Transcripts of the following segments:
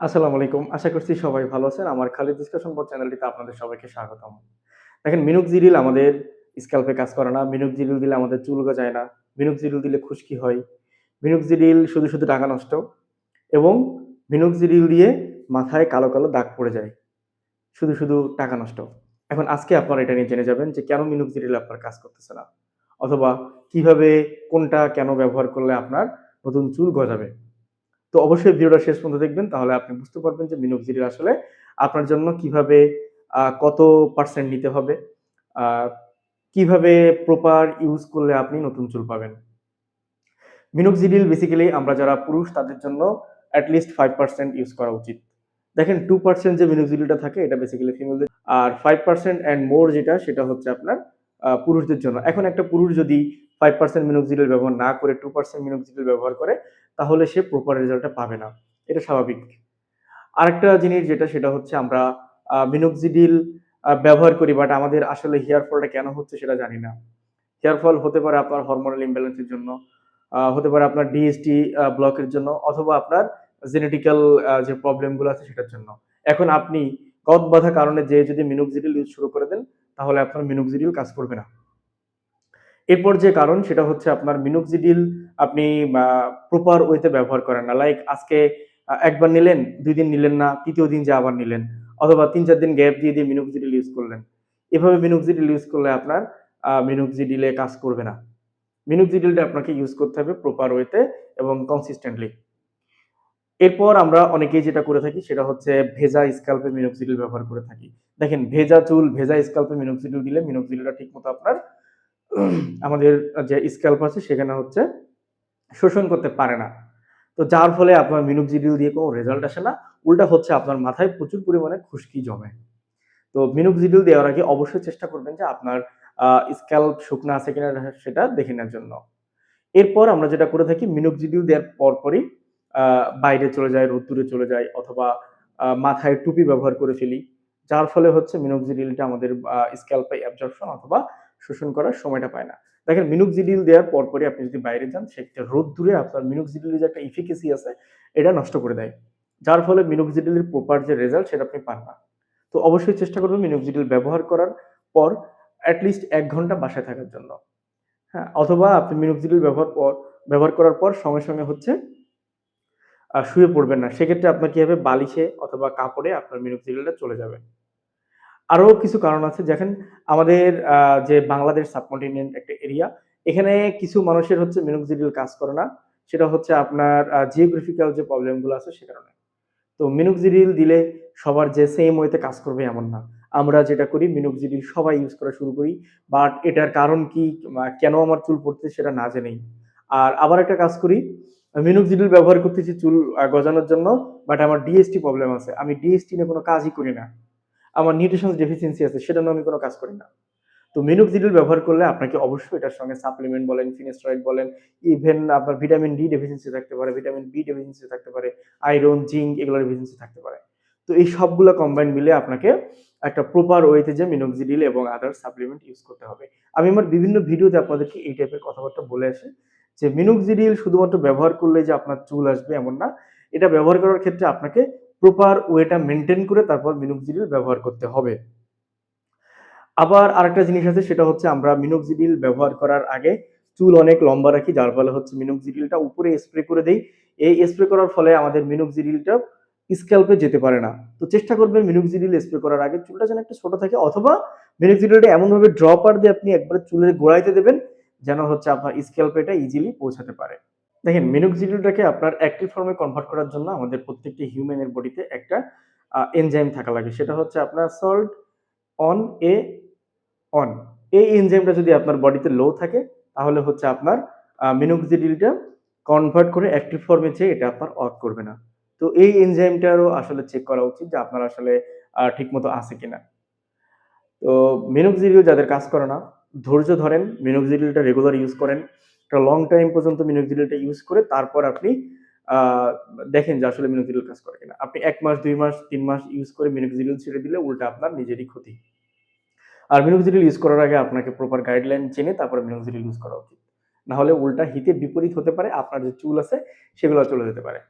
আসসালামু আলাইকুম। আশা করছি সবাই ভালো আছেন। আমার খালিদ ডিসকাশন বোর্ড চ্যানেলটিতে আপনাদের সবাইকে স্বাগতম। দেখেন মিনোক্সিডিল আমাদের স্ক্যাল্পে কাজ করে না। মিনোক্সিডিল দিলে আমাদের চুল গজায় না। মিনোক্সিডিল দিলে খুশকি হয়। মিনোক্সিডিল শুধু, শুধু টাকা নষ্ট এবং মিনোক্সিডিল দিয়ে মাথায় কালো, কালো দাগ পড়ে যায়। শুধু, শুধু টাকা নষ্ট। এখন আজকে আপনারা এটা নিয়ে জেনে যাবেন যে কেন মিনোক্সিডিল আপনার কাজ করতেছে না? অথবা কীভাবে কোনটা কেন ব্যবহার করলে আপনার নতুন চুল গজাবে? তো অবশ্যই ভিডিওটা শেষ পর্যন্ত দেখবেন, তাহলে আপনি বুঝতে পারবেন যে মিনোক্সিডিল আসলে, আপনার জন্য কীভাবে কত পার্সেন্ট নিতে হবে? কীভাবে প্রপার ইউজ করলে আপনি নতুন চুল পাবেন? মিনোক্সিডিল বেসিক্যালি আমরা যারা পুরুষ, তাদের জন্য অ্যাটলিস্ট ফাইভ পার্সেন্ট ইউজ করা উচিত। দেখেন টু পার্সেন্ট যে মিনোক্সিডিলটা থাকে, এটা বেসিক্যালি ফিমেলদের আর ফাইভ পার্সেন্ট অ্যান্ড মোর যেটা, সেটা হচ্ছে আপনার পুরুষদের জন্য। এখন একটা পুরুষ যদি 5% মিনোক্সিডিল ব্যবহার না করে 2% মিনোক্সিডিল ব্যবহার করে তাহলে সে প্রপার রেজাল্টটা পাবে না। এটা স্বাভাবিক। আরেকটা জিনিস যেটা সেটা হচ্ছে আমরা মিনোক্সিডিল ব্যবহার করি বাট আমাদের আসলে হেয়ার ফলটা কেন হচ্ছে সেটা জানি না। হেয়ার ফল হতে পারে আপনার হরমোনাল ইমব্যালেন্স জন্য, হতে পারে আপনার ডিএসটি ব্লকের জন্য অথবা আপনার জেনেটিক্যাল যে প্রবলেমগুলো আছে সেটার জন্য। এখন আপনি গত বাঁধা কারণে যেয়ে যদি মিনোক্সিডিল ইউজ শুরু করে দেন তাহলে আপনার মিনোক্সিডিল কাজ করবে না। এরপর যে কারণ সেটা হচ্ছে আপনার মিনোক্সিডিল আপনি প্রপার ওয়েতে ব্যবহার করেন না। লাইক আজকে একবার নিলেন, দুই দিন নিলেন না, তৃতীয় দিন যে আবার নিলেন। অথবা ৩-৪ দিন গ্যাপ দিয়ে, দিয়ে মিনোক্সিডিল ইউজ করলেন। এভাবে মিনোক্সিডিল ইউজ করলে আপনার মিনোক্সিডিলে কাজ করবে না। মিনোক্সিডিলটা আপনাকে ইউজ করতে হবে প্রপার ওয়েতে এবং কনসিস্টেন্টলি। এরপর আমরা অনেকেই যেটা করে থাকি সেটা হচ্ছে ভেজা স্ক্যাল্পে মিনোক্সিডিল ব্যবহার করে থাকি। দেখেন ভেজা চুল, ভেজা স্ক্যাল্পে মিনোক্সিডিল দিলে মিনোক্সিডিলটা ঠিকমতো আপনার আমাদের যে স্ক্যাল্প আছে সেখানে হচ্ছে শোষণ করতে পারে না। তো যার ফলে আপনার মিনোক্সিডিল দিয়ে কোনো রেজাল্ট আসে না। উল্টা হচ্ছে আপনার মাথায় প্রচুর পরিমাণে খুশকি জমে। তো মিনোক্সিডিল দেওয়ার আগে অবশ্যই চেষ্টা করবেন যে আপনার স্ক্যাল্প শুকনা আছে কিনা সেটা দেখে নেওয়ার জন্য। এরপর আমরা যেটা করে থাকি মিনোক্সিডিল দেওয়ার পরপরই বাইরে চলে যাই, রোদ্দুরে চলে যায় অথবা মাথায় টুপি ব্যবহার করে ফেলি। যার ফলে হচ্ছে মিনোক্সিডিলটা আমাদের স্ক্যাল্পে অ্যাবজর্পশন অথবা শোষণ করার সময়টা পায় না। দেখেন মিনোক্সিডিল দেওয়ার পরপরই আপনি যদি বাইরে যান সেক্ষেত্রে রোদ্দুরে আপনার মিনোক্সিডিলের যে একটা ইফিকেসি আছে এটা নষ্ট করে দেয়। যার ফলে মিনোক্সিডিলের প্রপার যে রেজাল্ট সেটা আপনি পান না। তো অবশ্যই চেষ্টা করবেন মিনোক্সিডিল ব্যবহার করার পর এট লিস্ট ১ ঘণ্টা বাসায় থাকার জন্য। হ্যাঁ? অথবা আপনি মিনোক্সিডিল ব্যবহার পর ব্যবহার করার পর সঙ্গে, সঙ্গে হচ্ছে শুয়ে পড়বেন না। সেক্ষেত্রে আপনার কি হবে বালিশে অথবা কাপড়ে আপনার মিনোক্সিডিলটা চলে যাবে। আরও কিছু কারণ আছে দেখেন, আমাদের যে বাংলাদেশ সাবকন্টিনেন্ট একটা এরিয়া, এখানে কিছু মানুষের হচ্ছে মিনোক্সিডিল কাজ করে না। সেটা হচ্ছে আপনার জিওগ্রাফিক্যাল যে প্রবলেমগুলো আছে সে কারণে। তো মিনোক্সিডিল দিলে সবার যে সেম ওয়েতে কাজ করবে এমন না। আমরা যেটা করি, মিনোক্সিডিল সবাই ইউজ করা শুরু করি। বাট এটার কারণ কি কেন আমার চুল পড়তেছে সেটা না জেনেই। আর আবার একটা কাজ করি, মিনোক্সিডিল ব্যবহার করতেছি চুল গজানোর জন্য বাট আমার ডিএসটি প্রবলেম আছে। আমি ডিএসটি নিয়ে কোনো কাজই করি না। আমার নিউট্রিশনস ডেফিসিয়েন্সি আছে সেটা নিয়ে আমি কোনো কাজ করি না। তো মিনোক্সিডিল ব্যবহার করলে আপনাকে অবশ্যই এটার সঙ্গে সাপ্লিমেন্ট বলেন, ফিনাস্টেরয়েড বলেন, ইভেন আপনার ভিটামিন ডি ডেফিসিয়েন্সি থাকতে পারে, ভিটামিন বি ডেফিসিয়েন্সি থাকতে পারে, আয়রন, জিঙ্ক এগুলোর ডেফিসিয়েন্সি থাকতে পারে। তো এই সবগুলো কম্বাইন্ড মিলে আপনাকে একটা প্রপার ওয়েতে যে মিনোক্সিডিল এবং আদার সাপ্লিমেন্ট ইউজ করতে হবে। আমি আমার বিভিন্ন ভিডিওতে আপনাদেরকে এই টাইপের কথাবার্তা বলে আসি যে মিনোক্সিডিল শুধুমাত্র ব্যবহার করলে যে আপনার চুল আসবে এমন না। এটা ব্যবহার করার ক্ষেত্রে আপনাকে প্রপার ওয়েটা মেনটেন করে তারপর মিনোক্সিডিল ব্যবহার করতে হবে। আবার আরেকটা জিনিস আছে, সেটা হচ্ছে আমরা মিনোক্সিডিল ব্যবহার করার আগে চুল অনেক লম্বা রাখি, যার ফলে হচ্ছে মিনোক্সিডিলটা উপরে স্প্রে করে দেই। এই স্প্রে করার ফলে আমাদের মিনোক্সিডিলটা স্ক্যাল্পে যেতে পারে না। তো চেষ্টা করবেন মিনোক্সিডিল স্প্রে করার আগে চুলটা যেন একটু ছোট থাকে, অথবা মিনোক্সিডিলটা এমনভাবে ড্রপার দিয়ে আপনি একবারে চুলের গোড়াইতে দেবেন, যেন হচ্ছে আপনার স্ক্যাল্পে এটা ইজিলি পৌঁছাতে পারে। দেখেন মিনোক্সিডিলটাকে আপনার অ্যাক্টিভ ফর্মে কনভার্ট করার জন্য আমাদের প্রত্যেকটি হিউম্যানের বডিতে একটা এনজাইম থাকা লাগে। সেটা হচ্ছে আপনার সল্ট অন এ অন। এই এনজাইমটা যদি আপনার বডিতে লো থাকে তাহলে হচ্ছে আপনার মিনোক্সিডিলটা কনভার্ট করে অ্যাক্টিভ ফর্মে চেয়ে এটা আপনার ওয়ার্ক করবে না। তো এই এনজাইমটারও আসলে চেক করা উচিত যে আপনার আসলে ঠিকমতো আছে কিনা। তো মিনোক্সিডিল যাদের কাজ করে না ধৈর্য ধরেন, মিনোক্সিডিলটা রেগুলার ইউজ করেন। একটা লং টাইম পর্যন্ত মিনোক্সিডিলটা ইউজ করে তারপর আপনি দেখেন যে আসলে মিনোক্সিডিল কাজ করে কিনা। আপনি এক মাস, দুই মাস, তিন মাস ইউজ করে মিনোক্সিডিল ছেড়ে দিলে উল্টা আপনার নিজেরই ক্ষতি। আর মিনোক্সিডিল ইউজ করার আগে আপনাকে প্রপার গাইডলাইন জেনে তারপরে মিনোক্সিডিল ইউজ করা উচিত। না হলে উল্টা হিতে বিপরীত হতে পারে। আপনার যে চুল আছে সেগুলো চলে যেতে পারে।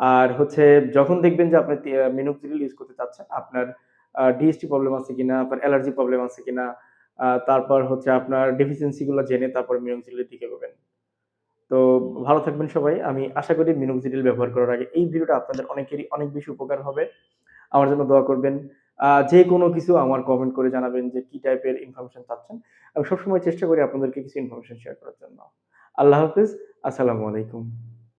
আর হচ্ছে যখন দেখবেন যে আপনি মিনোক্সিডিল ইউজ করতে চাচ্ছেন, আপনার ডিএসটি প্রবলেম আছে কিনা, আপনার অ্যালার্জি প্রবলেম আছে কিনা, তারপর হচ্ছে আপনার ডেফিসিয়েন্সি গুলো জেনে তারপর মিনোক্সিডিলের দিকে এগোবেন। তো ভালো থাকবেন সবাই। আমি আশা করি মিনোক্সিডিল ব্যবহার করার আগে এই ভিডিওটা আপনাদের অনেকেরই অনেক বেশি উপকার হবে। আমার জন্য দোয়া করবেন। আ যেকোনো কিছু আমার কমেন্ট করে জানাবেন যে কি টাইপের ইনফরমেশন চাচ্ছেন। আমি সবসময় চেষ্টা করি আপনাদেরকে কিছু ইনফরমেশন শেয়ার করার জন্য। আল্লাহ হাফিজ আসসালামু আলাইকুম।